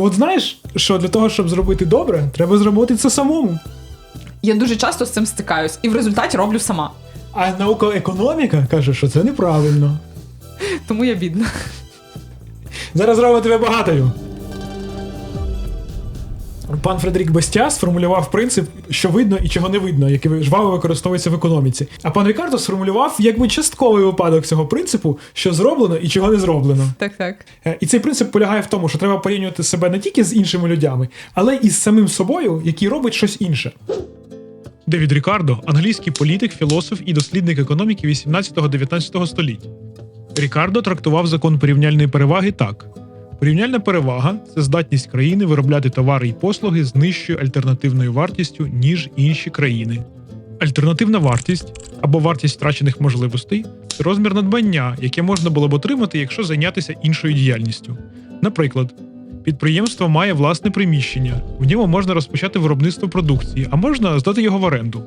То от знаєш, що для того, щоб зробити добре, треба зробити це самому. Я дуже часто з цим стикаюсь і в результаті роблю сама. А наука-економіка каже, що це неправильно. Тому я бідна. Зараз зробимо тебе багатою. Пан Фредерік Бастя сформулював принцип, що видно і чого не видно, який жваво використовується в економіці. А пан Рікардо сформулював якби частковий випадок цього принципу, що зроблено і чого не зроблено. Так, так. Е, І цей принцип полягає в тому, що треба порівнювати себе не тільки з іншими людьми, але і з самим собою, який робить щось інше. Девід Рікардо англійський політик, філософ і дослідник економіки 18-19 століть. Рікардо трактував закон порівняльної переваги так: порівняльна перевага це здатність країни виробляти товари і послуги з нижчою альтернативною вартістю, ніж інші країни. Альтернативна вартість або вартість втрачених можливостей це розмір надбання, яке можна було б отримати, якщо зайнятися іншою діяльністю. Наприклад, підприємство має власне приміщення, в ньому можна розпочати виробництво продукції, а можна здати його в оренду.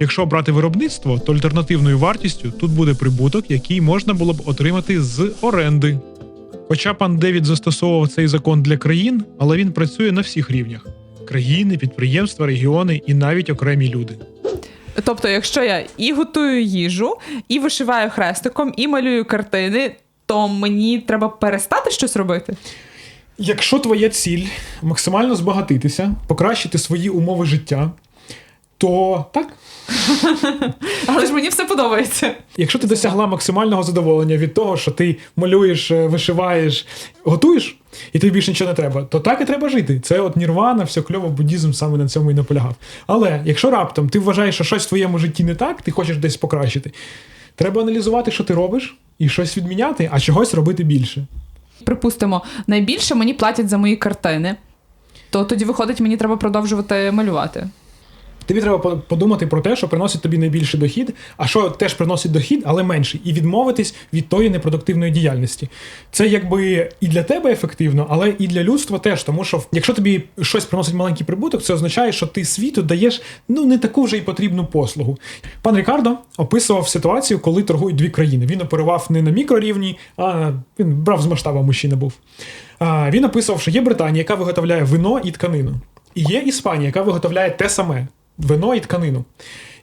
Якщо обрати виробництво, то альтернативною вартістю тут буде прибуток, який можна було б отримати з оренди. Хоча пан Девід застосовував цей закон для країн, але він працює на всіх рівнях: країни, підприємства, регіони і навіть окремі люди. Тобто, якщо я і готую їжу, і вишиваю хрестиком, і малюю картини, то мені треба перестати щось робити. Якщо твоя ціль максимально збагатитися, покращити свої умови життя, то так. Але ж мені все подобається. Якщо ти досягла максимального задоволення від того, що ти малюєш, е, вишиваєш, готуєш, і тобі більше нічого не треба, то так і треба жити. Це от нірвана, все кльово, буддізм саме на цьому і наполягав. Але якщо раптом ти вважаєш, що щось в твоєму житті не так, ти хочеш десь покращити, треба аналізувати, що ти робиш, і щось відміняти, а чогось робити більше. Припустимо, найбільше мені платять за мої картини, то тоді виходить, мені треба продовжувати малювати. Тобі треба подумати про те, що приносить тобі найбільший дохід, а що теж приносить дохід, але менший, і відмовитись від тої непродуктивної діяльності. Це якби і для тебе ефективно, але і для людства теж. Тому що якщо тобі щось приносить маленький прибуток, це означає, що ти світу даєш ну не таку вже й потрібну послугу. Пан Рікардо описував ситуацію, коли торгують дві країни. Він оперував не на мікрорівні, а він брав з масштабу мужчина був. Він описував, що є Британія, яка виготовляє вино і тканину. І є Іспанія, яка виготовляє те саме вино і тканину.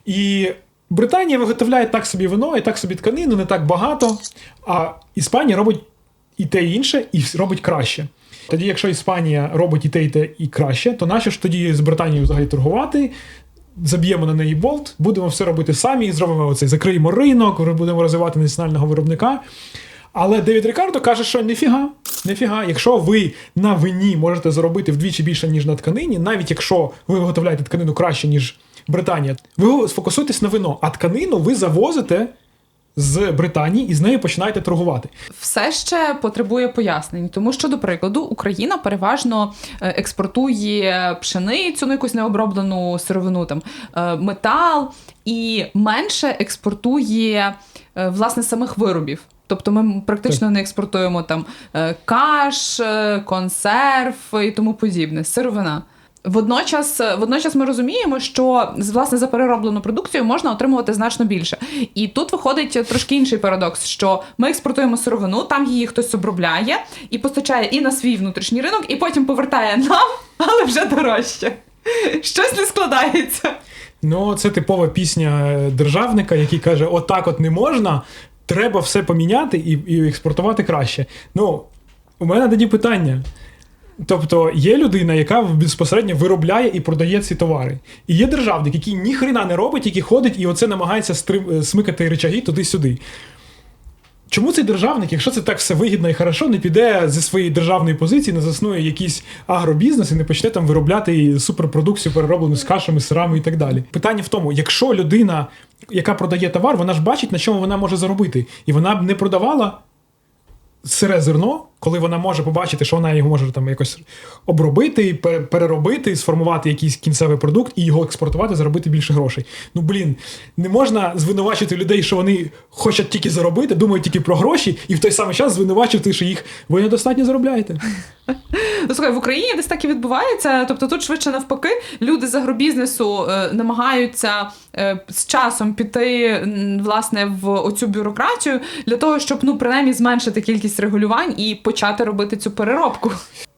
І Британія виготовляє так собі вино і так собі тканину, не так багато. А Іспанія робить і те, і інше, і робить краще. Тоді, якщо Іспанія робить і те, і те, і краще, то нащо ж тоді з Британією взагалі торгувати? Заб'ємо на неї болт, будемо все робити самі, зробимо оцей, закриємо ринок, будемо розвивати національного виробника. Але Девід Рікардо каже, що ніфіга, ніфіга. Якщо ви на вині можете заробити вдвічі більше, ніж на тканині, навіть якщо ви виготовляєте тканину краще, ніж Британія, ви сфокусуйтесь на вино, а тканину ви завозите з Британії і з нею починаєте торгувати. Все ще потребує пояснень, тому що, до прикладу, Україна переважно е, експортує пшеницю, ну якусь необроблену сировину, там е, метал, і менше експортує е, власне самих виробів. Тобто ми практично не експортуємо там е, каш, е, консерв і тому подібне, сировина. Водночас, водночас ми розуміємо, що власне за перероблену продукцію можна отримувати значно більше. І тут виходить трошки інший парадокс, що ми експортуємо сировину, там її хтось обробляє і постачає і на свій внутрішній ринок, і потім повертає нам, але вже дорожче. Щось не складається. Ну, це типова пісня е, державника, який каже: отак от не можна, треба все поміняти і, і експортувати краще. Ну, у мене тоді питання. Тобто є людина, яка безпосередньо виробляє і продає ці товари. І є державник, який ніхрена не робить, який ходить і оце намагається стрим... е, смикати речаги туди-сюди. Чому цей державник, якщо це так все вигідно і хорошо, не піде зі своєї державної позиції, не заснує якийсь агробізнес і не почне там виробляти суперпродукцію, перероблену з кашами, сирами і так далі? Питання в тому, якщо людина, яка продає товар, вона ж бачить, на чому вона може заробити, і вона б не продавала сире зерно, коли вона може побачити, що вона його може там якось обробити, переробити, сформувати якийсь кінцевий продукт і його експортувати, заробити більше грошей. Ну блін, не можна звинувачити людей, що вони хочуть тільки заробити, думають тільки про гроші, і в той самий час звинувачити, що їх ви недостатньо заробляєте. Ну, слухай, в Україні десь так і відбувається. Тобто тут швидше навпаки, люди з агробізнесу е, намагаються е, з часом піти власне в оцю бюрократію для того, щоб ну принаймні зменшити кількість регулювань і почати робити цю переробку.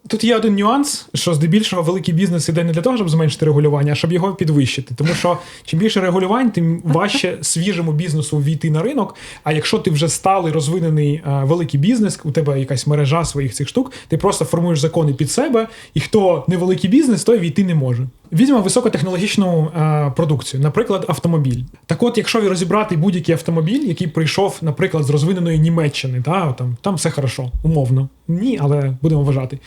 Тут є один нюанс, що здебільшого великий бізнес іде не для того, щоб зменшити регулювання, а щоб його підвищити. Тому що чим більше регулювань, тим важче свіжому бізнесу війти на ринок. А якщо ти вже сталий розвинений а, великий бізнес, у тебе якась мережа своїх цих штук, ти просто формуєш закони під себе, і хто не великий бізнес, той війти не може. Візьмемо високотехнологічну а, продукцію, наприклад, автомобіль. Так от, якщо розібрати будь-який автомобіль, який прийшов, наприклад, з розвиненої Німеччини, та, там, там все хорошо, умовно. Ні, але будемо вважати.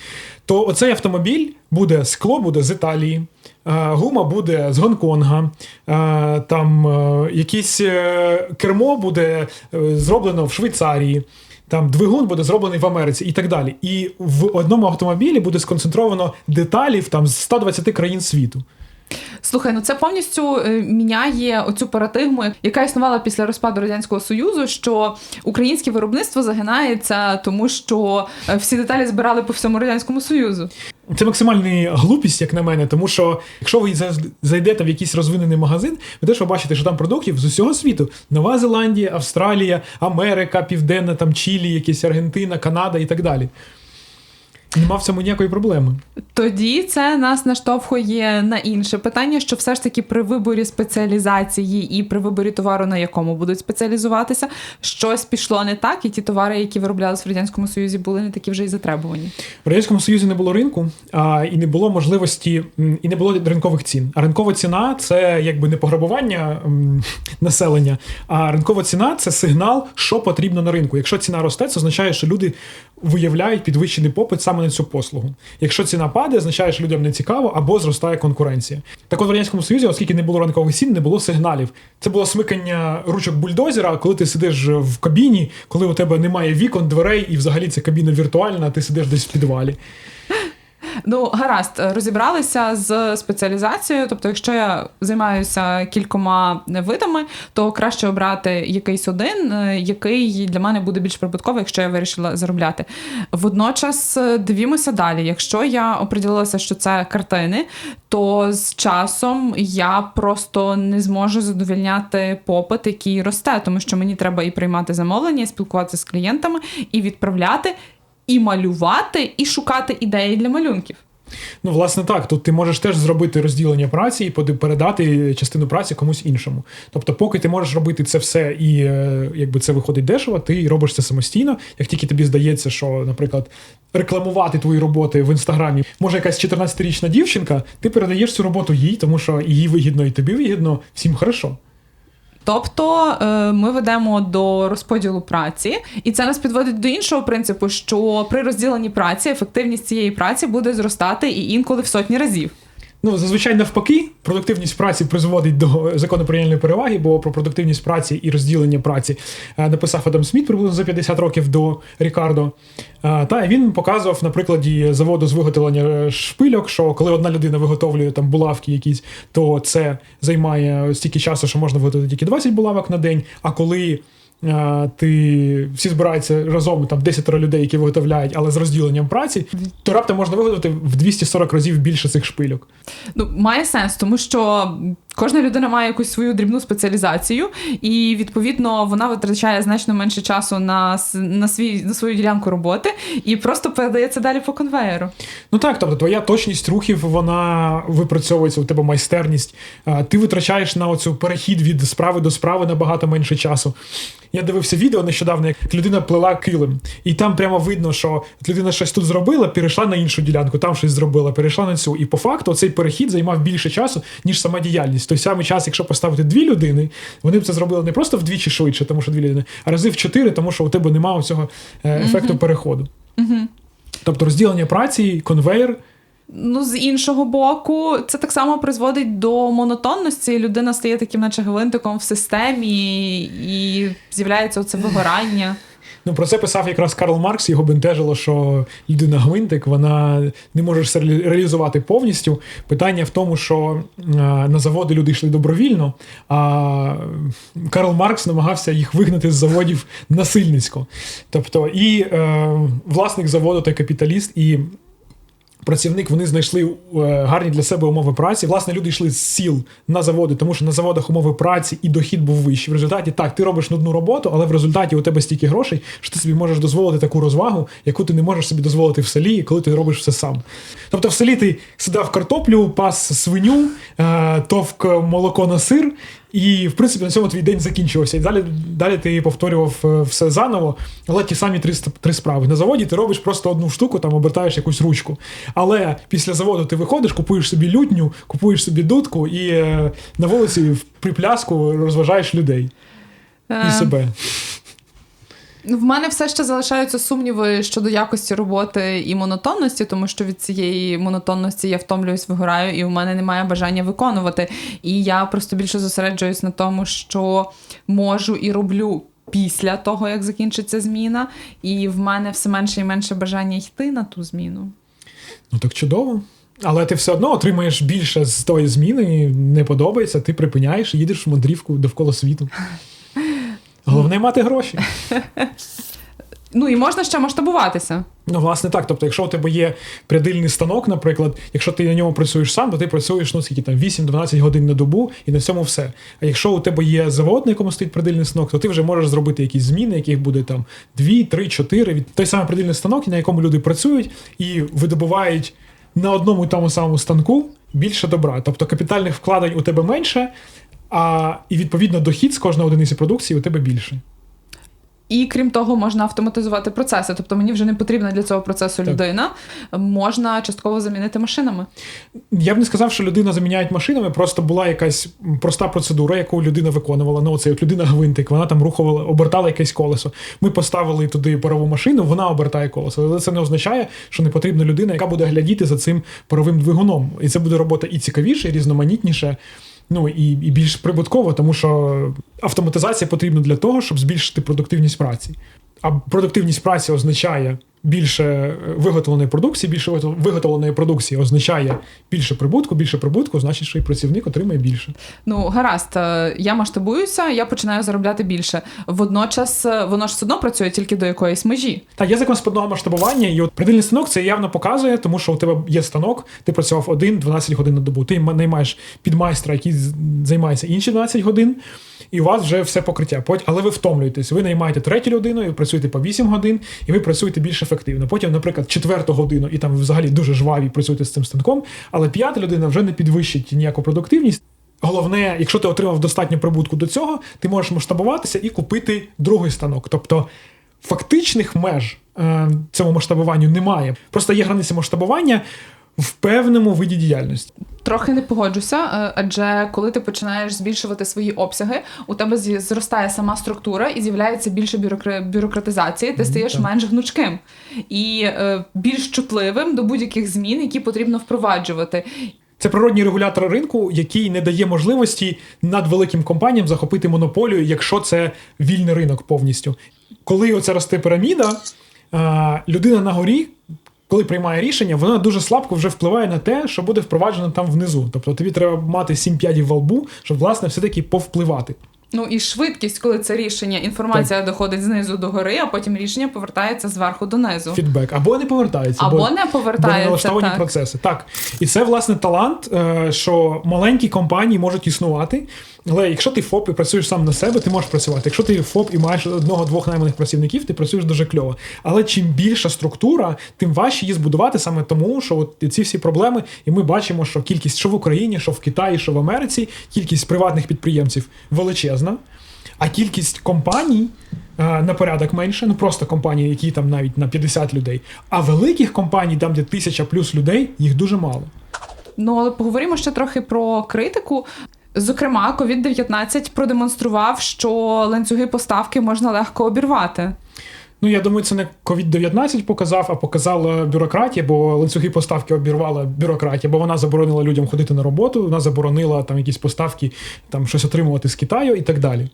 То оцей автомобіль буде скло, буде з Італії, е, гума буде з Гонконга, е, там якісь е, кермо буде зроблено в Швейцарії. Там двигун буде зроблений в Америці і так далі. І в одному автомобілі буде сконцентровано деталів там з 120 країн світу. Слухай, ну це повністю е, міняє оцю парадигму, яка існувала після розпаду радянського союзу, що українське виробництво загинається, тому що е, всі деталі збирали по всьому радянському союзу. Це максимальна глупість, як на мене, тому що якщо ви зайдете в якийсь розвинений магазин, ви теж побачите, що там продуктів з усього світу: Нова Зеландія, Австралія, Америка, Південна, там Чилі, якісь Аргентина, Канада і так далі. Нема в цьому ніякої проблеми. Тоді це нас наштовхує на інше питання, що все ж таки при виборі спеціалізації і при виборі товару, на якому будуть спеціалізуватися, щось пішло не так, і ті товари, які вироблялись в радянському союзі, були не такі вже й затребувані. В Радянському Союзі не було ринку, а, і не було можливості, і не було ринкових цін. А ринкова ціна це якби не пограбування м, населення, а ринкова ціна це сигнал, що потрібно на ринку. Якщо ціна росте, це означає, що люди виявляють підвищений попит саме на цю послугу. Якщо ціна падає, означає, що людям не цікаво або зростає конкуренція. Так от в Радянському Союзі, оскільки не було ранкових цін, не було сигналів. Це було смикання ручок бульдозера, коли ти сидиш в кабіні, коли у тебе немає вікон, дверей, і взагалі ця кабіна віртуальна, ти сидиш десь в підвалі. Ну, гаразд, розібралися з спеціалізацією. Тобто, якщо я займаюся кількома видами, то краще обрати якийсь один, е, який для мене буде більш прибутковий, якщо я вирішила заробляти. Водночас е, дивімося далі. Якщо я оприділилася, що це картини, то з часом я просто не зможу задовільняти попит, який росте, тому що мені треба і приймати замовлення, і спілкуватися з клієнтами, і відправляти. І малювати, і шукати ідеї для малюнків. Ну, власне, так. Тут ти можеш теж зробити розділення праці і передати частину праці комусь іншому. Тобто, поки ти можеш робити це все і е, якби це виходить дешево, ти робиш це самостійно. Як тільки тобі здається, що, наприклад, рекламувати твої роботи в інстаграмі може якась 14-річна дівчинка, ти передаєш цю роботу їй, тому що їй вигідно, і тобі вигідно, всім хорошо. Тобто е, ми ведемо до розподілу праці, і це нас підводить до іншого принципу, що при розділенні праці ефективність цієї праці буде зростати і інколи в сотні разів. Ну, зазвичай навпаки, продуктивність праці призводить до закону прийняної переваги, бо про продуктивність праці і розділення праці е, написав Адам Сміт приблизно за 50 років до Рікардо. Е, Та він показував на прикладі заводу з виготовлення е, шпильок, що коли одна людина виготовлює там булавки якісь, то це займає стільки часу, що можна виготовити тільки 20 булавок на день. А коли ти всі збираються разом там 10 людей, які виготовляють, але з розділенням праці, то раптом можна виготовити в 240 разів більше цих шпильок. Ну, має сенс, тому що кожна людина має якусь свою дрібну спеціалізацію, і відповідно вона витрачає значно менше часу на, на, свій, на свою ділянку роботи і просто передається далі по конвеєру. Ну так, тобто твоя точність рухів, вона випрацьовується, у тебе майстерність. Ти витрачаєш на оцю перехід від справи до справи набагато менше часу. Я дивився відео нещодавно, як людина плела килим, і там прямо видно, що людина щось тут зробила, перейшла на іншу ділянку, там щось зробила, перейшла на цю. І по факту цей перехід займав більше часу, ніж сама діяльність. Той самий час, якщо поставити дві людини, вони б це зробили не просто вдвічі швидше, тому що дві людини, а рази в чотири, тому що у тебе немає цього ефекту переходу. Тобто розділення праці, конвейер. Ну, з іншого боку, це так само призводить до монотонності. Людина стає таким, наче гвинтиком в системі, і з'являється оце вигорання. Ну, про це писав якраз Карл Маркс, його бентежило, що людина гвинтик, вона не може реалізувати повністю. Питання в тому, що е, на заводи люди йшли добровільно, а Карл Маркс намагався їх вигнати з заводів насильницько. Тобто, і е, власник заводу та капіталіст, і працівник, вони знайшли е, гарні для себе умови праці. Власне, люди йшли з сіл на заводи, тому що на заводах умови праці і дохід був вищий. В результаті так, ти робиш нудну роботу, але в результаті у тебе стільки грошей, що ти собі можеш дозволити таку розвагу, яку ти не можеш собі дозволити в селі, коли ти робиш все сам. Тобто в селі ти сідав картоплю, пас свиню, е, товк молоко на сир. І, в принципі, на цьому твій день закінчувався. І далі далі ти повторював е, все заново, але ті самі три, три справи. На заводі ти робиш просто одну штуку, там обертаєш якусь ручку. Але після заводу ти виходиш, купуєш собі лютню, купуєш собі дудку і е, на вулиці в припляску розважаєш людей і Е, себе. В мене все ще залишаються сумніви щодо якості роботи і монотонності, тому що від цієї монотонності я втомлююсь, вигораю, і в мене немає бажання виконувати. І я просто більше зосереджуюсь на тому, що можу і роблю. Після того, як закінчиться зміна, і в мене все менше і менше бажання йти на ту зміну. Ну так чудово. Але ти все одно отримаєш більше з тої зміни, не подобається, ти припиняєш і їдеш в мандрівку довкола світу. Головне мати гроші. Ну і можна ще масштабуватися. Ну, власне, так. Тобто, якщо у тебе є прядильний станок, наприклад, якщо ти на ньому працюєш сам, то ти працюєш ну, скільки там 8-12 годин на добу, і на цьому все. А якщо у тебе є завод, на якому стоїть прядильний станок, то ти вже можеш зробити якісь зміни, яких буде там 2, 3, 4. Від той самий прядильний станок, на якому люди працюють і видобувають на одному і тому самому станку більше добра. Тобто капітальних вкладень у тебе менше, а і відповідно дохід з кожної одиниці продукції у тебе більше. І крім того, можна автоматизувати процеси. Тобто мені вже не потрібна для цього процесу Так. людина. Можна частково замінити машинами. Я б не сказав, що людина заміняють машинами, просто була якась проста процедура, яку людина виконувала. Ну, оце от людина гвинтик, вона там рухувала, обертала якесь колесо. Ми поставили туди парову машину, вона обертає колесо. Але це не означає, що не потрібна людина, яка буде глядіти за цим паровим двигуном. І це буде робота і цікавіше, і різноманітніше. Ну і, і більш прибутково, тому що автоматизація потрібна для того, щоб збільшити продуктивність праці. А продуктивність праці означає більше е, виготовленої продукції, більше виготов- виготовленої продукції означає більше прибутку, більше прибутку, значить, що і працівник отримає більше. Ну, гаразд, е, я масштабуюся, я починаю заробляти більше. Водночас е, воно ж все одно працює тільки до якоїсь межі. Так, є закон спадного масштабування, і от придильний станок це явно показує, тому що у тебе є станок, ти працював 1-12 годин на добу. Ти наймаєш підмайстра, який займається інші 12 годин, і у вас вже все покриття. Але ви втомлюєтесь. Ви наймаєте третю людину, і ви працюєте по 8 годин, і ви працюєте більш ефективно. Потім, наприклад, четверту годину, і там взагалі дуже жваві працюєте з цим станком, але п'ята людина вже не підвищить ніяку продуктивність. Головне, якщо ти отримав достатньо прибутку до цього, ти можеш масштабуватися і купити другий станок. Тобто фактичних меж е, цьому масштабуванню немає. Просто є границі масштабування в певному виді діяльності. Трохи не погоджуся, е, адже коли ти починаєш збільшувати свої обсяги, у тебе зростає сама структура і з'являється більше бюрокра- бюрократизації, ти стаєш так. менш гнучким і е, більш чутливим до будь-яких змін, які потрібно впроваджувати. Це природній регулятор ринку, який не дає можливості надвеликим компаніям захопити монополію, якщо це вільний ринок повністю. Коли оце росте піраміда, е, людина на горі, коли приймає рішення, вона дуже слабко вже впливає на те, що буде впроваджено там внизу. Тобто тобі треба мати сім п'ядів во лбу, щоб власне все-таки повпливати. Ну і швидкість, коли це рішення, інформація доходить знизу до гори, а потім рішення повертається зверху донизу. Фідбек або не повертається, Або бо, не бо повертається. не налаштовані Так. процеси. Так, і це власне талант, е, що маленькі компанії можуть існувати. Але якщо ти ФОП і працюєш сам на себе, ти можеш працювати. Якщо ти ФОП і маєш одного-двох найманих працівників, ти працюєш дуже кльово. Але чим більша структура, тим важче її збудувати саме тому, що от ці всі проблеми, і ми бачимо, що кількість що в Україні, що в Китаї, що в Америці, кількість приватних підприємців величезна. А кількість компаній е, на порядок менше, ну просто компанії, які там навіть на 50 людей. А великих компаній, там де тисяча плюс людей, їх дуже мало. Ну але поговоримо ще трохи про критику. Зокрема, COVID-19 продемонстрував, що ланцюги поставки можна легко обірвати. Ну я думаю, це не COVID-19 показав, а показала бюрократія, бо ланцюги поставки обірвала бюрократія, бо вона заборонила людям ходити на роботу, вона заборонила там якісь поставки, там щось отримувати з Китаю і так далі.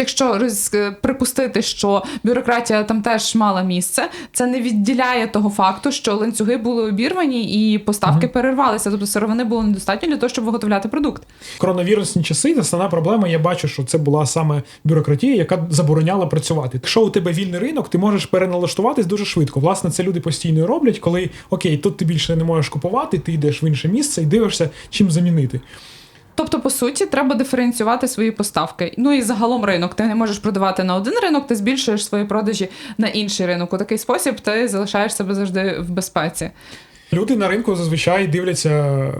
Якщо роз- припустити, що бюрократія там теж мала місце, це не відділяє того факту, що ланцюги були обірвані і поставки перервалися, тобто сировини було недостатньо для того, щоб виготовляти продукт. Коронавірусні часи, основна проблема, я бачу, що це була саме бюрократія, яка забороняла працювати. Якщо у тебе вільний ринок, ти можеш переналаштуватись дуже швидко. Власне, це люди постійно роблять, коли окей, тут ти більше не можеш купувати, ти йдеш в інше місце і дивишся, чим замінити. Тобто, по суті, треба диференціювати свої поставки. Ну і загалом ринок. Ти не можеш продавати на один ринок, ти збільшуєш свої продажі на інший ринок. У такий спосіб ти залишаєш себе завжди в безпеці. Люди на ринку зазвичай дивляться, е,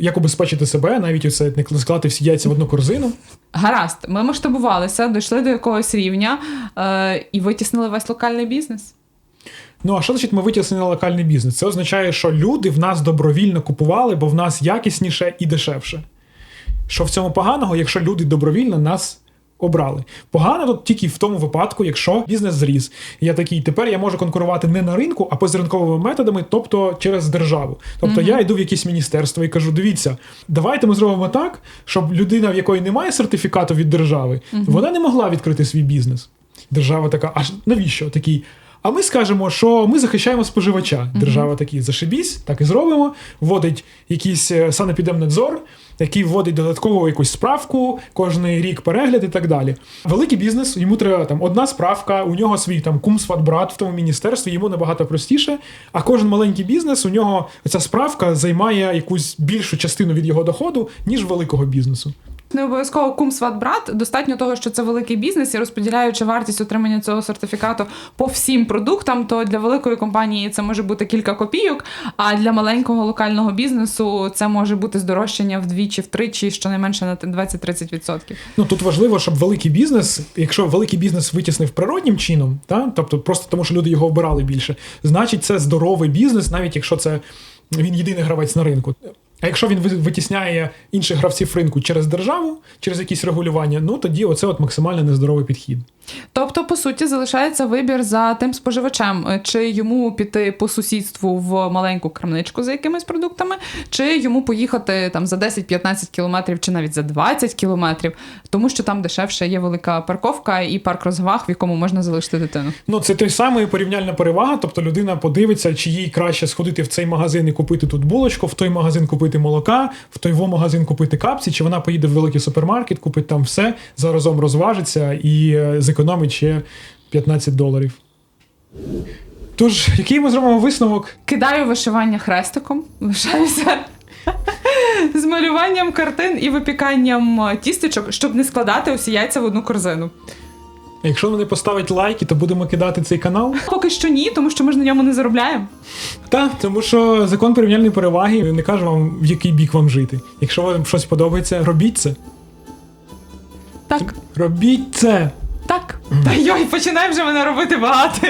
як убезпечити себе, навіть оце не склати всі яйця в одну корзину. Гаразд, ми масштабувалися, дійшли до якогось рівня е, і витіснили весь локальний бізнес. Ну а що значить ми витіснили локальний бізнес? Це означає, що люди в нас добровільно купували, бо в нас якісніше і дешевше. Що в цьому поганого, якщо люди добровільно нас обрали? Погано тут тільки в тому випадку, якщо бізнес зріс. Я такий, тепер я можу конкурувати не на ринку, а позаринковими методами, тобто через державу. Тобто я йду в якесь міністерство і кажу: дивіться, давайте ми зробимо так, щоб людина, в якої немає сертифікату від держави, вона не могла відкрити свій бізнес. Держава така, аж навіщо такий? А ми скажемо, що ми захищаємо споживача. Держава такий зашибісь, так і зробимо. Вводить якийсь е, санепідемнадзор, який вводить додаткову якусь справку, кожний рік перегляд і так далі. Великий бізнес, йому треба там одна справка, у нього свій там кум, сват, брат в тому міністерстві, йому набагато простіше. А кожен маленький бізнес, у нього ця справка займає якусь більшу частину від його доходу, ніж великого бізнесу. Не обов'язково кум сват брат. Достатньо того, що це великий бізнес, і розподіляючи вартість отримання цього сертифікату по всім продуктам, то для великої компанії це може бути кілька копійок, а для маленького локального бізнесу це може бути здорожчання вдвічі, втричі, щонайменше на 20-30%. Ну тут важливо, щоб великий бізнес, якщо великий бізнес витіснив природнім чином, та тобто просто тому, що люди його обирали більше, значить це здоровий бізнес, навіть якщо це він єдиний гравець на ринку. А якщо він витісняє інших гравців ринку через державу, через якісь регулювання, ну тоді оце от максимально нездоровий підхід. Тобто, по суті, залишається вибір за тим споживачем, е, чи йому піти по сусідству в маленьку крамничку за якимись продуктами, чи йому поїхати там за 10-15 кілометрів, чи навіть за 20 кілометрів, тому що там дешевше є велика парковка і парк розваг, в якому можна залишити дитину. Ну, це той самий порівняльна перевага. Тобто людина подивиться, чи їй краще сходити в цей магазин і купити тут булочку, в той магазин купити молока, в той магазин купити капці, чи вона поїде в великий супермаркет, купить там все, заразом розважиться і е, зекономить ще 15 доларів. Тож, який ми зробимо висновок? Кидаю вишивання хрестиком, лишаюся. З малюванням картин і випіканням е, тістечок, щоб не складати усі яйця в одну корзину. Якщо не поставить лайки, то будемо кидати цей канал. Поки що ні, тому що ми ж на ньому не заробляємо. Так, тому що закон порівняльної переваги не каже вам, в який бік вам жити. Якщо вам щось подобається, робіть це. Так, Робіть це. Так. Та йой, починай вже мене робити багато.